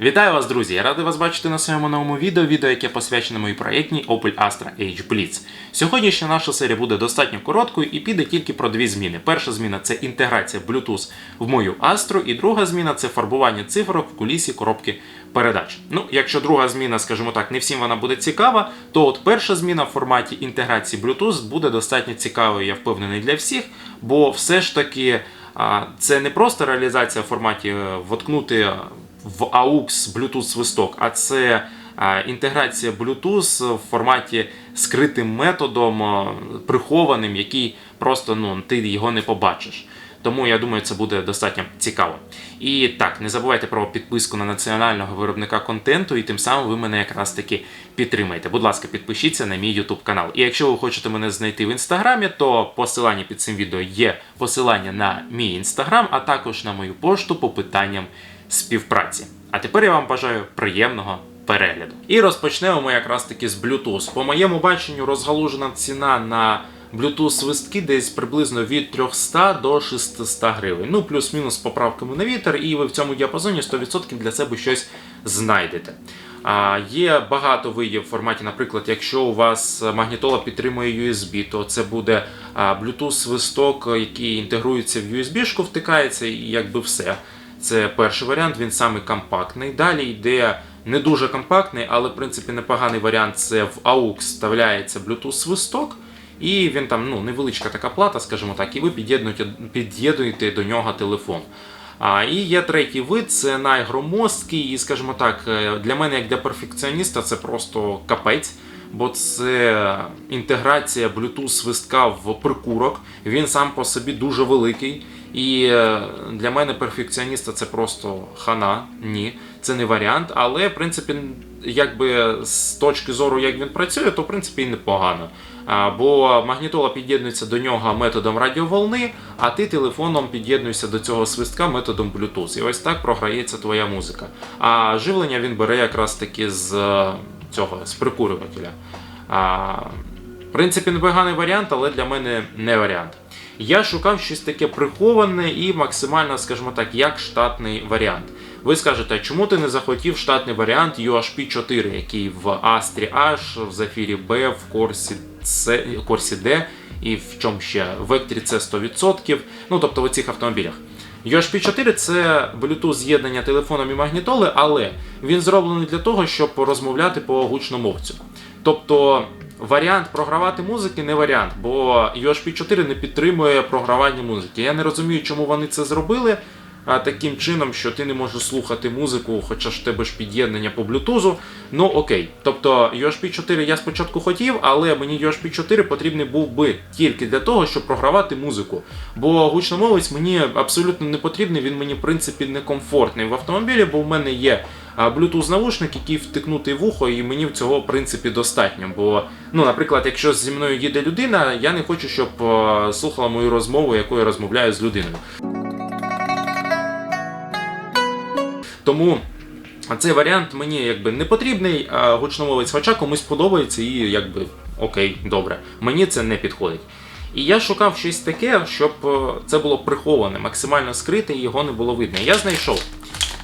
Вітаю вас, друзі! Я радий вас бачити на своєму новому відео, відео, яке посвячене моїй проєктній Opel Astra H Blitz. Сьогоднішня наша серія буде достатньо короткою і піде тільки про дві зміни. Перша зміна це інтеграція Bluetooth в мою Astra, і друга зміна це фарбування цифрок в кулісі коробки передач. Ну, якщо друга зміна, скажімо так, не всім вона буде цікава, то от перша зміна в форматі інтеграції Bluetooth буде достатньо цікавою, я впевнений для всіх, бо все ж таки це не просто реалізація в форматі е, воткнути в AUX Bluetooth свисток, а це інтеграція Bluetooth в форматі скритим методом, прихованим, який просто ну, ти його не побачиш. Тому я думаю, це буде достатньо цікаво. І так, не забувайте про підписку на національного виробника контенту, і тим самим ви мене якраз таки підтримаєте. Будь ласка, підпишіться на мій YouTube канал. І якщо ви хочете мене знайти в інстаграмі, то посилання під цим відео є посилання на мій інстаграм, а також на мою пошту по питанням співпраці. А тепер я вам бажаю приємного перегляду. І розпочнемо ми якраз таки з Bluetooth. По моєму баченню, розгалужена ціна на Bluetooth свистки десь приблизно від 300 до 600 гривень. Ну, плюс-мінус з поправками на вітер, і ви в цьому діапазоні 100% для себе щось знайдете. А, Є багато видів в форматі, наприклад, якщо у вас магнітола підтримує USB, то це буде Bluetooth свисток, який інтегрується в USB-шку, втикається, і якби все. Це перший варіант, він самий компактний. Далі йде не дуже компактний, але в принципі непоганий варіант це в AUX вставляється Bluetooth свисток. І він там ну, невеличка така плата, скажімо так, і ви під'єднуєте, під'єднуєте до нього телефон. А, І є третій вид, це найгромоздкий, і, скажімо так, е, для мене, як для перфекціоніста, це просто капець. Бо це інтеграція Bluetooth свистка в прикурок. Він сам по собі дуже великий. І е, для мене перфекціоніста це просто хана. Ні, це не варіант. Але в принципі, якби з точки зору, як він працює, то в принципі і непогано. Бо магнітола під'єднується до нього методом радіоволни, а ти телефоном під'єднуєшся до цього свистка методом Bluetooth. І ось так програється твоя музика. А живлення він бере якраз таки з цього з прикурювателя. А, В принципі, непоганий варіант, але для мене не варіант. Я шукав щось таке приховане і максимально, скажімо так, як штатний варіант. Ви скажете, чому ти не захотів штатний варіант UHP 4, який в Astra H, в Zafiri B, в Corsi C, Corsi D і в чому ще в Vectri C 100%, ну тобто в цих автомобілях. UHP 4 це Bluetooth з'єднання телефоном і магнітоли, але він зроблений для того, щоб розмовляти по гучномовцю. Тобто варіант програвати музики не варіант, бо UHP 4 не підтримує програвання музики. Я не розумію, чому вони це зробили. Таким чином, що ти не можеш слухати музику, хоча ж в тебе ж під'єднання по блютузу. Ну окей. Тобто UHP 4 я спочатку хотів, але мені UHP 4 потрібний був би тільки для того, щоб програвати музику. Бо гучномовець мені абсолютно не потрібний, він мені в принципі не комфортний в автомобілі, бо в мене є Bluetooth навушник, який втикнутий в ухо, і мені цього в принципі достатньо. Бо, ну, наприклад, якщо зі мною їде людина, я не хочу, щоб слухала мою розмову, яку я розмовляю з людиною. Тому цей варіант мені якби не потрібний, а гучномовець, хоча комусь подобається і якби окей, добре. Мені це не підходить. І я шукав щось таке, щоб е, це було приховане, максимально скрите і його не було видно. Я знайшов.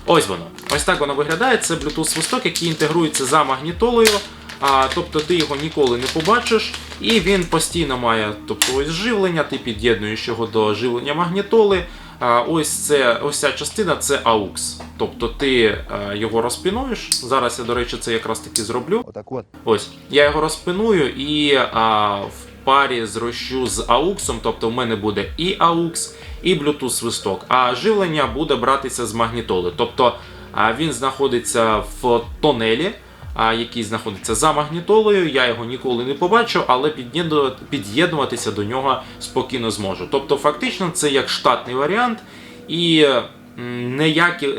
Ось воно. Ось так воно виглядає. Це Bluetooth свисток, який інтегрується за магнітолою. А, Тобто ти його ніколи не побачиш, і він постійно має тобто, ось живлення, ти під'єднуєш його до живлення магнітоли. Ось це ось ця частина це AUX. Тобто ти його розпінуєш. Зараз я, до речі, це якраз таки зроблю. Ось я його розпиную і а, в парі зрощу з AUX, тобто в мене буде і AUX, і Bluetooth свисток. А живлення буде братися з магнітоли. Тобто він знаходиться в тонелі. Який знаходиться за магнітолою, я його ніколи не побачу, але під'єднуватися до нього спокійно зможу. Тобто, фактично, це як штатний варіант, і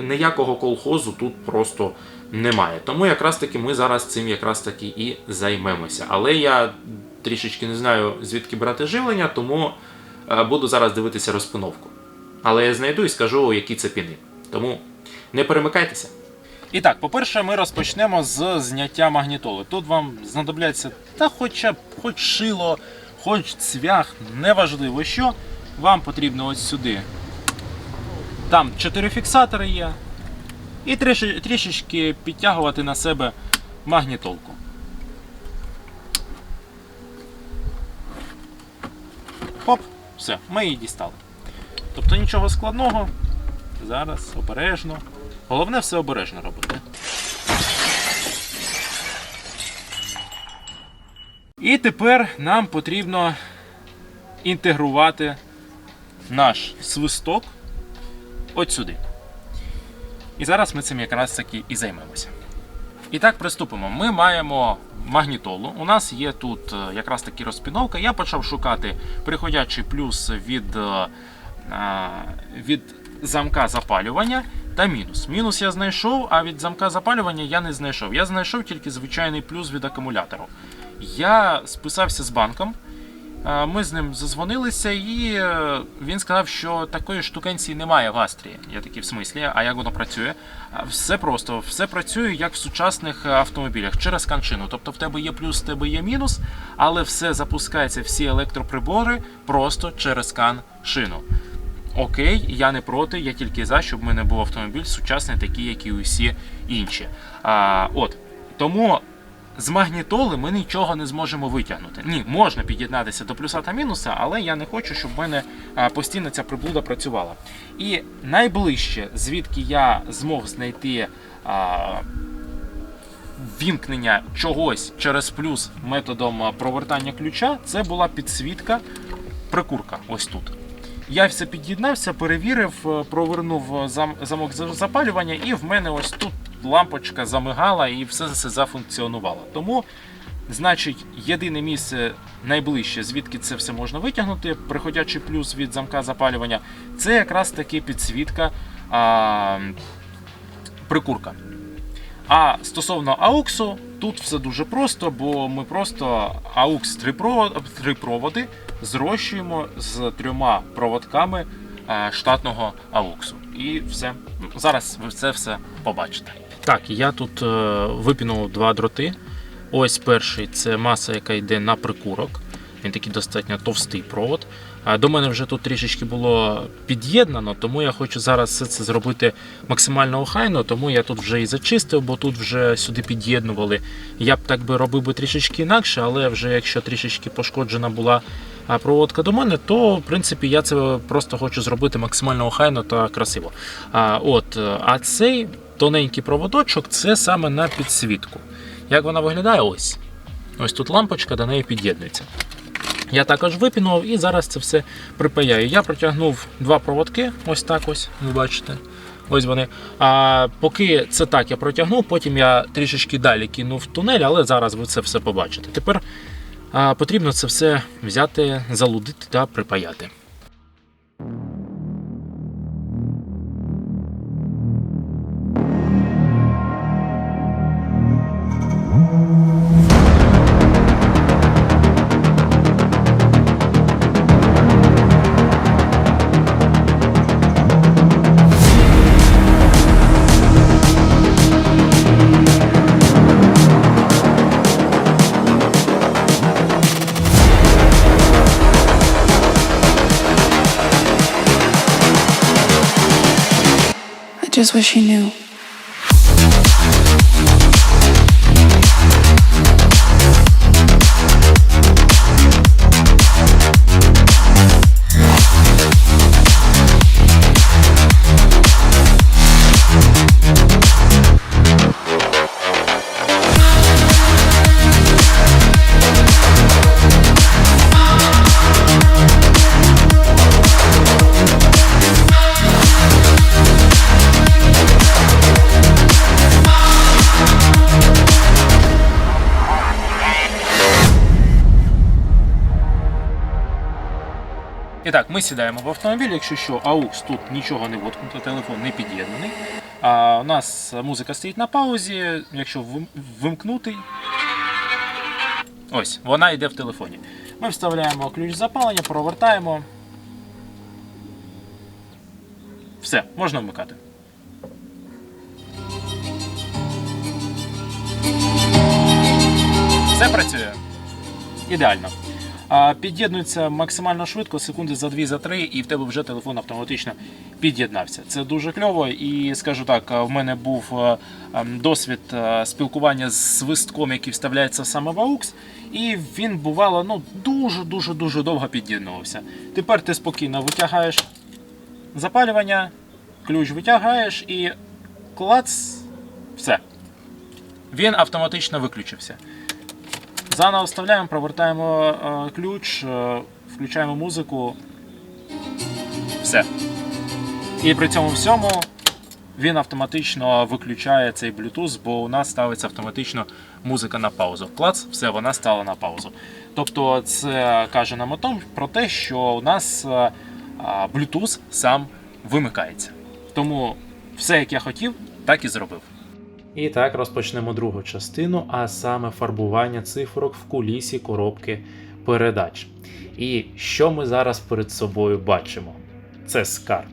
ніякого колхозу тут просто немає. Тому якраз таки ми зараз цим якраз таки і займемося. Але я трішечки не знаю, звідки брати живлення, тому е, буду зараз дивитися розпиновку. Але я знайду і скажу, які це піни. Тому не перемикайтеся. І так, по-перше, ми розпочнемо з зняття магнітоли. Тут вам знадобляться та хоча б хоч шило, хоч цвях, неважливо що. Вам потрібно ось сюди. Там чотири фіксатори є. і трішечки підтягувати на себе магнітолку. Хоп, все, ми її дістали. Тобто нічого складного. Зараз обережно. Головне все обережно робити. І тепер нам потрібно інтегрувати наш свисток от сюди. І зараз ми цим якраз таки і займемося. І так, приступимо. Ми маємо магнітолу. У нас є тут е, якраз таки розпіновка. Я почав шукати приходячий плюс від, е, від замка запалювання та мінус. Мінус я знайшов, а від замка запалювання я не знайшов. Я знайшов тільки звичайний плюс від акумулятору. Я списався з банком. Ми з ним зазвонилися, і е, він сказав, що такої штукенції немає в Астрії. Я такий в смислі, а як воно працює? Все просто, все працює як в сучасних е, автомобілях через каншину. Тобто в тебе є плюс, в тебе є мінус, але все запускається, всі електроприбори просто через кан-шину. Окей, я не проти, я тільки за, щоб в мене був автомобіль сучасний, такий, як і усі інші. А, от тому з магнітоли ми нічого не зможемо витягнути. Ні, можна під'єднатися до плюса та мінуса, але я не хочу, щоб в мене постійно ця приблуда працювала. І найближче, звідки я змог знайти а, вімкнення чогось через плюс методом провертання ключа, це була підсвітка прикурка. Ось тут. Я все під'єднався, перевірив, е, провернув е, замок запалювання, і в мене ось тут лампочка замигала і все це зафункціонувало. Тому, значить, єдине місце найближче, звідки це все можна витягнути, приходячий плюс від замка запалювання, це якраз таки підсвітка а, прикурка. А стосовно ауксу, тут все дуже просто, бо ми просто AUX три проводи зрощуємо з трьома проводками е, штатного ауксу. І все. Зараз ви це все побачите. Так, я тут е, випінував два дроти. Ось перший це маса, яка йде на прикурок. Він такий достатньо товстий провод. До мене вже тут трішечки було під'єднано, тому я хочу зараз все це зробити максимально охайно, тому я тут вже і зачистив, бо тут вже сюди під'єднували. Я б так би робив би трішечки інакше, але вже якщо трішечки пошкоджена була проводка до мене, то в принципі я це просто хочу зробити максимально охайно та красиво. А, от, а цей тоненький проводочок це саме на підсвітку. Як вона виглядає? Ось. Ось тут лампочка до неї під'єднується. Я також випінував і зараз це все припаяю. Я протягнув два проводки, ось так ось, ви бачите. Ось вони. А поки це так я протягнув, потім я трішечки далі кинув тунель, але зараз ви це все побачите. Тепер а, потрібно це все взяти, залудити та припаяти. is what she knew. Так, ми сідаємо в автомобіль. Якщо що, AUX тут нічого не воткнуто, телефон не під'єднаний. А у нас музика стоїть на паузі. Якщо вим- вимкнути, ось вона йде в телефоні. Ми вставляємо ключ запалення, провертаємо. Все, можна вмикати. Все працює. Ідеально. Під'єднується максимально швидко, секунди за 2 за 3, і в тебе вже телефон автоматично під'єднався. Це дуже кльово. І скажу так, в мене був ем, досвід спілкування з свистком, який вставляється саме в AUX, і він бувало ну дуже дуже дуже довго під'єднувався. Тепер ти спокійно витягаєш запалювання, ключ витягаєш і клац, все. Він автоматично виключився. Заново вставляємо, провертаємо е, ключ, е, включаємо музику. Все. І при цьому всьому він автоматично виключає цей Bluetooth, бо у нас ставиться автоматично музика на паузу. Клац, все, вона стала на паузу. Тобто це каже нам про те, що у нас е, Bluetooth сам вимикається. Тому все, як я хотів, так і зробив. І так розпочнемо другу частину, а саме фарбування цифрок в кулісі коробки передач. І що ми зараз перед собою бачимо? Це скарб.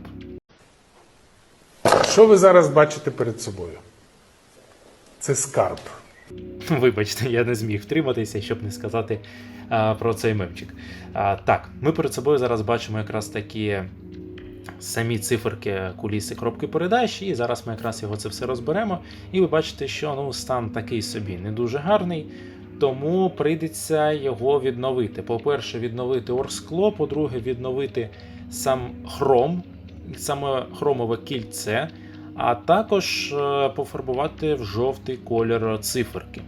Що ви зараз бачите перед собою? Це скарб. Вибачте, я не зміг втриматися, щоб не сказати а, про цей мемчик. А, так, ми перед собою зараз бачимо якраз такі самі циферки куліси коробки передач, і зараз ми якраз його це все розберемо. І ви бачите, що ну, стан такий собі не дуже гарний. Тому прийдеться його відновити. По-перше, відновити оргскло, по-друге, відновити сам хром, саме хромове кільце, а також е, пофарбувати в жовтий колір циферки.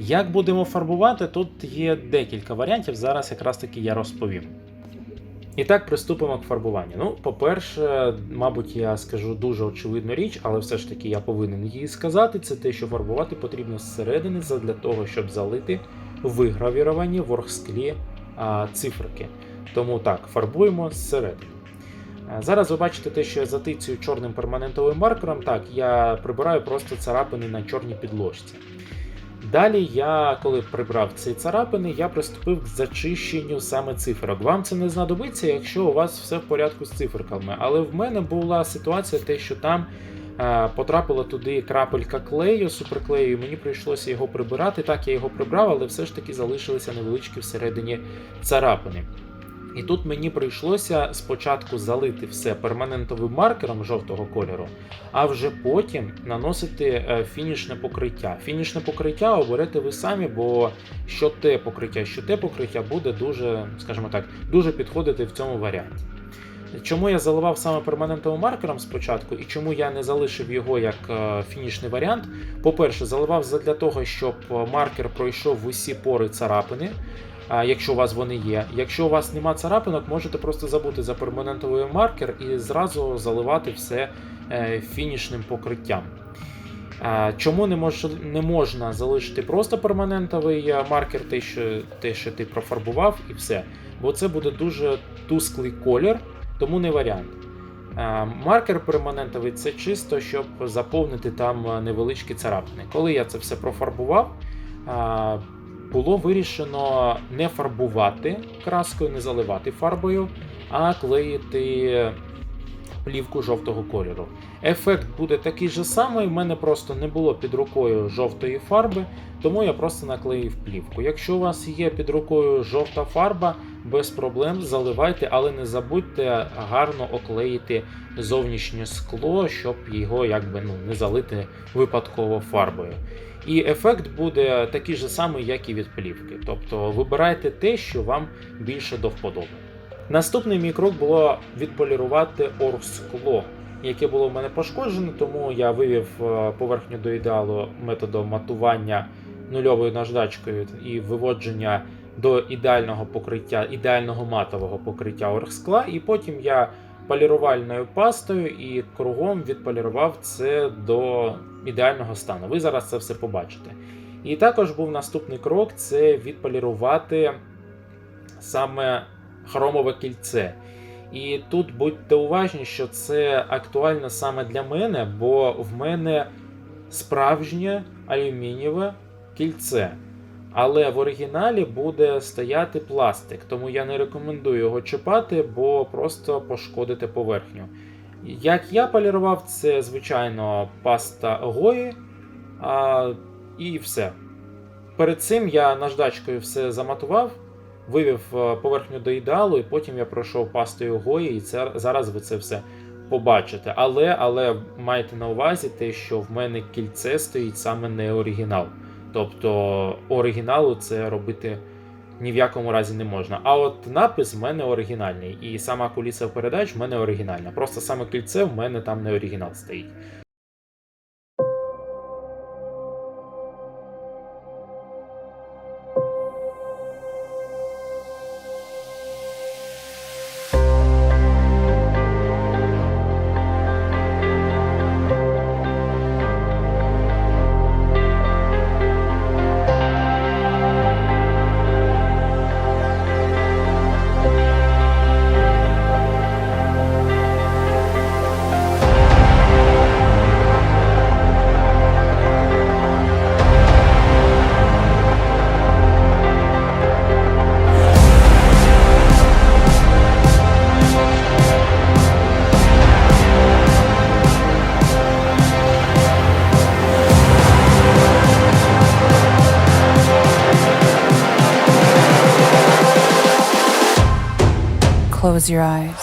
Як будемо фарбувати, тут є декілька варіантів. Зараз якраз таки я розповім. І так, приступимо к фарбуванню. Ну, по-перше, мабуть, я скажу дуже очевидну річ, але все ж таки я повинен її сказати. Це те, що фарбувати потрібно зсередини для того, щоб залити вигравіровані в оргсклі циферки. Тому так, фарбуємо зсередини. Зараз ви бачите те, що я затицюю чорним перманентовим маркером. Так, я прибираю просто царапини на чорній підложці. Далі я, коли прибрав ці царапини, я приступив к зачищенню саме циферок. Вам це не знадобиться, якщо у вас все в порядку з циферками. Але в мене була ситуація, те, що там е, потрапила туди крапелька клею, суперклею, і мені прийшлося його прибирати. Так, я його прибрав, але все ж таки залишилися невеличкі всередині царапини. І тут мені прийшлося спочатку залити все перманентовим маркером жовтого кольору, а вже потім наносити е, фінішне покриття. Фінішне покриття оберете ви самі, бо що те покриття, що те покриття буде дуже, скажімо так, дуже підходити в цьому варіанті. Чому я заливав саме перманентовим маркером спочатку, і чому я не залишив його як е, фінішний варіант? По-перше, заливав для того, щоб маркер пройшов в усі пори царапини. Якщо у вас вони є. Якщо у вас нема царапинок, можете просто забути за перманентовий маркер і зразу заливати все е, фінішним покриттям. Чому не, мож, не можна залишити просто перманентовий е, маркер, те що, те, що ти профарбував, і все. Бо це буде дуже тусклий колір, тому не варіант. Маркер перманентовий це чисто, щоб заповнити там е, невеличкі царапини. Коли я це все профарбував, було вирішено не фарбувати краскою, не заливати фарбою, а клеїти плівку жовтого кольору. Ефект буде такий же самий, в мене просто не було під рукою жовтої фарби, тому я просто наклеїв плівку. Якщо у вас є під рукою жовта фарба, без проблем заливайте, але не забудьте гарно оклеїти зовнішнє скло, щоб його якби ну, не залити випадково фарбою. І ефект буде такий же самий, як і від плівки. Тобто вибирайте те, що вам більше до вподоби. Наступний мій крок було відполірувати оргскло, яке було в мене пошкоджене, тому я вивів е, поверхню до ідеалу методом матування нульовою наждачкою і виводження до ідеального покриття, ідеального матового покриття оргскла, і потім я полірувальною пастою і кругом відполірував це до ідеального стану. Ви зараз це все побачите. І також був наступний крок це відполірувати саме хромове кільце. І тут будьте уважні, що це актуально саме для мене, бо в мене справжнє алюмінієве кільце. Але в оригіналі буде стояти пластик, тому я не рекомендую його чіпати, бо просто пошкодите поверхню. Як я полірував, це звичайно паста Гої, а, і все. Перед цим я наждачкою все заматував, вивів е, поверхню до ідеалу, і потім я пройшов пастою Гої, і це зараз ви це все побачите. Але, але майте на увазі те, що в мене кільце стоїть саме не оригінал. Тобто оригіналу це робити ні в якому разі не можна. А от напис в мене оригінальний, і сама куліса передач в мене оригінальна. Просто саме кільце в мене там не оригінал стоїть. Close your eyes.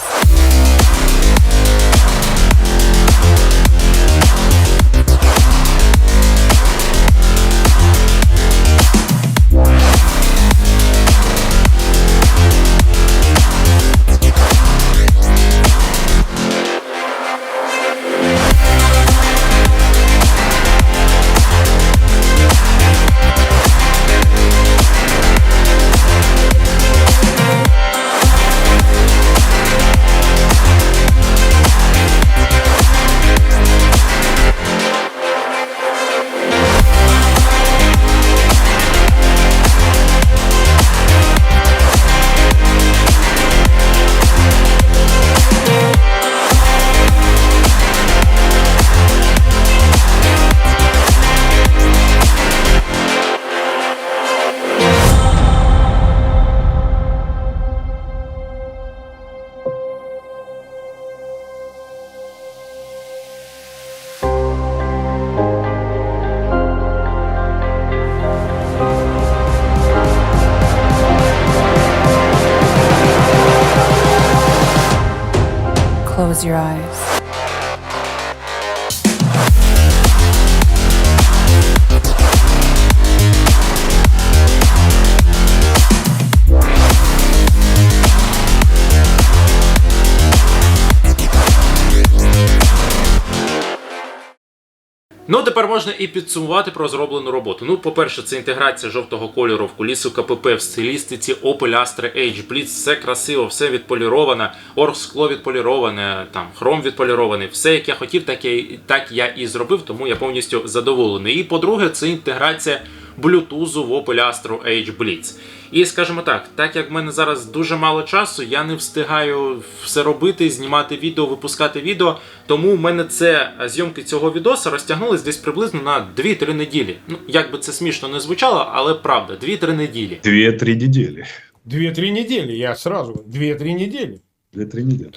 Ну, тепер можна і підсумувати про зроблену роботу. Ну, по-перше, це інтеграція жовтого кольору в кулісу КПП в стилістиці Opel Astra H. Blitz, все красиво, все відполіроване, оргскло відполіроване, там хром відполірований. Все, як я хотів, так я, так я і зробив, тому я повністю задоволений. І по-друге, це інтеграція Bluetooth в Opel Astra H Blitz. І скажімо так, так як в мене зараз дуже мало часу, я не встигаю все робити, знімати відео, випускати відео. Тому в мене це е, зйомки цього відоса розтягнулись десь приблизно на 2-3 неділі. Ну, як би це смішно не звучало, але правда, 2-3 неділі. Две-три недели. Две-три недели, я сразу. Две-три недели. Две-три недели.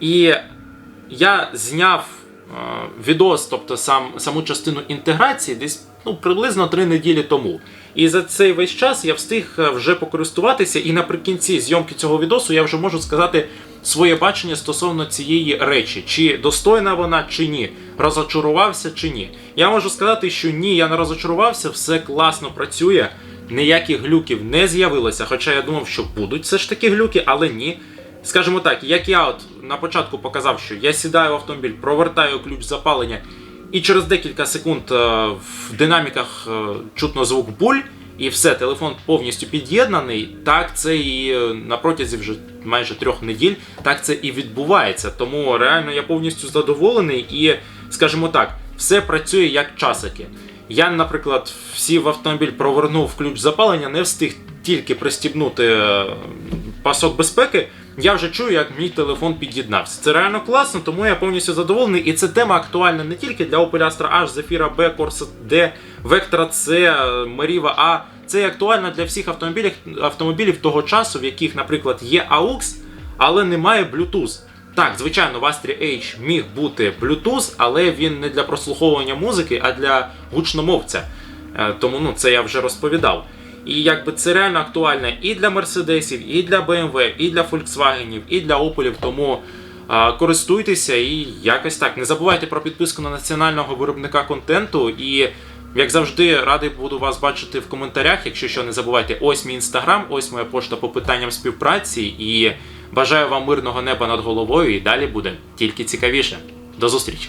І я зняв е, відос, тобто сам, саму частину інтеграції, десь ну, приблизно 3 неділі тому. І за цей весь час я встиг е, вже покористуватися, і наприкінці зйомки цього відосу я вже можу сказати своє бачення стосовно цієї речі, чи достойна вона, чи ні, розочарувався чи ні. Я можу сказати, що ні, я не розочарувався, все класно працює, ніяких глюків не з'явилося. Хоча я думав, що будуть все ж таки глюки, але ні. Скажімо так, як я от на початку показав, що я сідаю в автомобіль, провертаю ключ запалення, і через декілька секунд е, в динаміках е, чутно звук буль, і все, телефон повністю під'єднаний. Так це і е, на протязі вже майже трьох неділь, так це і відбувається. Тому реально я повністю задоволений і, скажімо так, все працює як часики. Я, наприклад, сів в автомобіль, провернув ключ запалення, не встиг тільки пристібнути пасок безпеки. Я вже чую, як мій телефон під'єднався. Це реально класно, тому я повністю задоволений. І ця тема актуальна не тільки для Opel Astra H, Zafira B, Corsa D, Vectra C, Meriva A. Це актуально для всіх автомобілів, автомобілів того часу, в яких, наприклад, є AUX, але немає Bluetooth. Так, звичайно, в Astra H міг бути Bluetooth, але він не для прослуховування музики, а для гучномовця. Е, Тому ну, це я вже розповідав. І якби це реально актуально і для Мерседесів, і для BMW, і для Volkswagen, і для Opel, тому а, користуйтеся і якось так. Не забувайте про підписку на національного виробника контенту. І, як завжди, радий буду вас бачити в коментарях. Якщо що, не забувайте, ось мій інстаграм, ось моя пошта по питанням співпраці. І бажаю вам мирного неба над головою. І далі буде тільки цікавіше. До зустрічі!